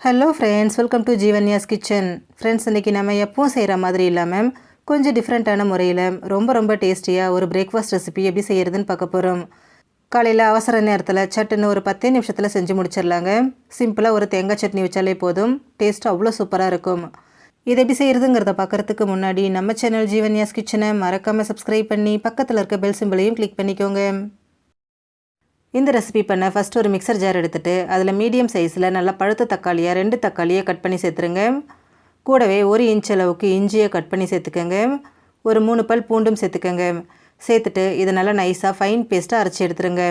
Hello friends welcome to Jeevanya's kitchen friends இன்றைக்கி நம்ம எப்பவும் செய்கிற மாதிரி இல்லாமல் கொஞ்சம் டிஃப்ரெண்ட்டான முறையில் ரொம்ப ரொம்ப டேஸ்டியாக ஒரு பிரேக்ஃபாஸ்ட் ரெசிபி எப்படி செய்கிறதுன்னு பார்க்க போகிறோம் காலையில் அவசர நேரத்தில் சட்டுன்னு ஒரு பத்தே நிமிஷத்தில் செஞ்சு முடிச்சிடலாங்க. சிம்பிளாக ஒரு தேங்காய் சட்னி வச்சாலே போதும். டேஸ்ட் அவ்வளோ சூப்பராக இருக்கும். இது எப்படி செய்கிறதுங்கிறத பார்க்குறதுக்கு முன்னாடி நம்ம சேனல் ஜீவன்யாஸ் கிச்சனை மறக்காமல் சப்ஸ்கிரைப் பண்ணி பக்கத்தில் இருக்க பெல் சிம்பிளையும் கிளிக் பண்ணிக்கோங்க. இந்த ரெசிபி பண்ண ஃபஸ்ட் ஒரு மிக்சர் ஜார் எடுத்துகிட்டு அதில் மீடியம் சைஸில் நல்லா பழுத்த தக்காளியாக ரெண்டு தக்காளியை கட் பண்ணி சேர்த்துருங்க. கூடவே ஒரு இன்ச் அளவுக்கு இஞ்சியை கட் பண்ணி சேர்த்துக்கோங்க. ஒரு மூணு பல் பூண்டும் சேர்த்துக்கோங்க. சேர்த்துட்டு இதை நல்லா நைஸாக ஃபைன் பேஸ்ட்டாக அரைச்சி எடுத்துருங்க.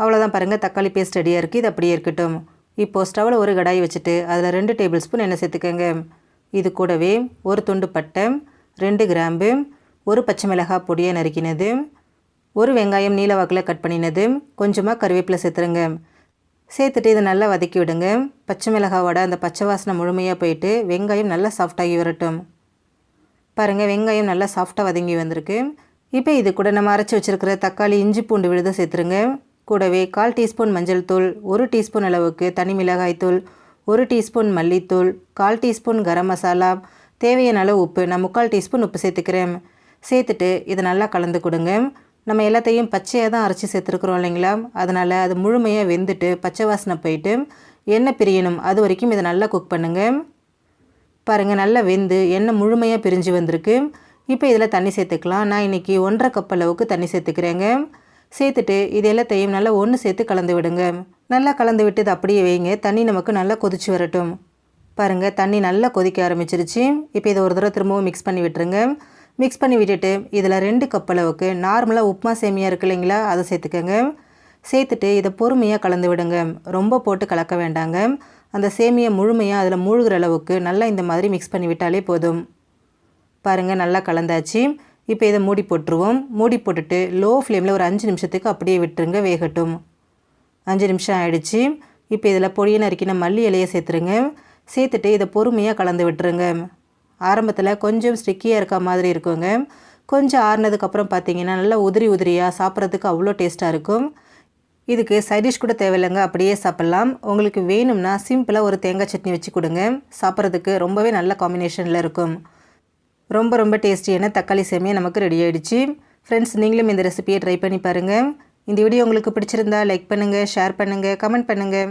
அவ்வளோதான் பாருங்கள் தக்காளி பேஸ்ட் ரெடியாக இருக்குது இது அப்படியே இருக்கட்டும். இப்போது ஸ்டவ்வில் ஒரு கடாய் வச்சுட்டு அதில் ரெண்டு டேபிள் ஸ்பூன் எண்ணெய் சேர்த்துக்கோங்க. இது கூடவே ஒரு துண்டு பட்டை ரெண்டு கிராம்பு ஒரு பச்சை மிளகாய் பொடியை நறுக்கினது. ஒரு வெங்காயம் நீல வாக்கில் கட் பண்ணினது. கொஞ்சமாக கருவேப்பிலை சேர்த்துருங்க. சேர்த்துட்டு இதை நல்லா வதக்கி விடுங்க. பச்சை மிளகாவோட அந்த பச்சை வாசனை முழுமையாக போயிட்டு வெங்காயம் நல்லா சாஃப்டாகி வரட்டும். பாருங்கள் வெங்காயம் நல்லா சாஃப்டாக வதங்கி வந்திருக்கு. இப்போ இது கூட நம்ம அரைச்சி வச்சுருக்கிற தக்காளி இஞ்சி பூண்டு விழுத சேர்த்துருங்க. கூடவே கால் டீஸ்பூன் மஞ்சள் தூள் ஒரு டீஸ்பூன் அளவுக்கு தனி மிளகாய் தூள் ஒரு டீஸ்பூன் மல்லித்தூள் கால் டீஸ்பூன் கரம் மசாலா தேவையான அளவு உப்பு நான் முக்கால் டீஸ்பூன் உப்பு சேர்த்துக்கிறேன். சேர்த்துட்டு இதை நல்லா கலந்து கொடுங்க. நம்ம எல்லாத்தையும் பச்சையாக தான் அரைச்சி சேர்த்துருக்குறோம் இல்லைங்களா? அதனால் அது முழுமையாக வெந்துட்டு பச்சை வாசனை போயிட்டு எண்ணெய் பிரியணும். அது வரைக்கும் இதை நல்லா குக் பண்ணுங்கள் பாருங்கள் நல்லா வெந்து எண்ணெய் முழுமையாக பிரிஞ்சு வந்திருக்கு. இப்போ இதில் தண்ணி சேர்த்துக்கலாம். நான் இன்றைக்கி ஒன்றரை கப் அளவுக்கு தண்ணி சேர்த்துக்கிறேங்க. சேர்த்துட்டு இது எல்லாத்தையும் நல்லா ஒன்று சேர்த்து கலந்து விடுங்க. நல்லா கலந்து விட்டு இது அப்படியே வைங்க. தண்ணி நமக்கு நல்லா கொதிச்சு வரட்டும். பாருங்கள் தண்ணி நல்லா கொதிக்க ஆரம்பிச்சிருச்சு. இப்போ இதை ஒரு தடவை திரும்பவும் மிக்ஸ் பண்ணி விட்டுருங்க. மிக்ஸ் பண்ணி விட்டுட்டு இதில் ரெண்டு கப் அளவுக்கு நார்மலாக உப்புமா சேமியா இருக்கு இல்லைங்களா? அதை சேர்த்துக்கோங்க. சேர்த்துட்டு இதை பொறுமையாக கலந்து விடுங்க. ரொம்ப போட்டு கலக்க வேண்டாங்க. அந்த சேமியை முழுமையாக அதில் மூழ்கிற அளவுக்கு நல்லா இந்த மாதிரி மிக்ஸ் பண்ணி விட்டாலே போதும். பாருங்கள் நல்லா கலந்தாச்சு. இப்போ இதை மூடி போட்டுருவோம். மூடி போட்டுட்டு லோ ஃப்ளேமில் ஒரு அஞ்சு நிமிஷத்துக்கு அப்படியே விட்டுருங்க வேகட்டும். அஞ்சு நிமிஷம் ஆயிடுச்சு. இப்போ இதில் பொடியை நறுக்கின மல்லி இலையை சேர்த்துருங்க. சேர்த்துட்டு இதை பொறுமையாக கலந்து விட்டுருங்க. ஆரம்பத்தில் கொஞ்சம் ஸ்டிக்கியாக இருக்க மாதிரி இருக்குங்க. கொஞ்சம் ஆறுனதுக்கப்புறம் பார்த்தீங்கன்னா நல்லா உதிரி உதிரியாக சாப்பிட்றதுக்கு அவ்வளோ டேஸ்ட்டாக இருக்கும். இதுக்கு சைடிஷ் கூட தேவையில்லைங்க அப்படியே சாப்பிட்லாம். உங்களுக்கு வேணும்னா சிம்பிளாக ஒரு தேங்காய் சட்னி வச்சு கொடுங்க. சாப்பிட்றதுக்கு ரொம்பவே நல்ல காம்பினேஷனில் இருக்கும். ரொம்ப ரொம்ப டேஸ்டியான தக்காளி சேமியா நமக்கு ரெடி ஆகிடுச்சு ஃப்ரெண்ட்ஸ் நீங்களும் இந்த ரெசிபியை ட்ரை பண்ணி பாருங்கள் இந்த வீடியோ உங்களுக்கு பிடிச்சிருந்தா லைக் பண்ணுங்கள் ஷேர் பண்ணுங்கள் கமெண்ட் பண்ணுங்கள்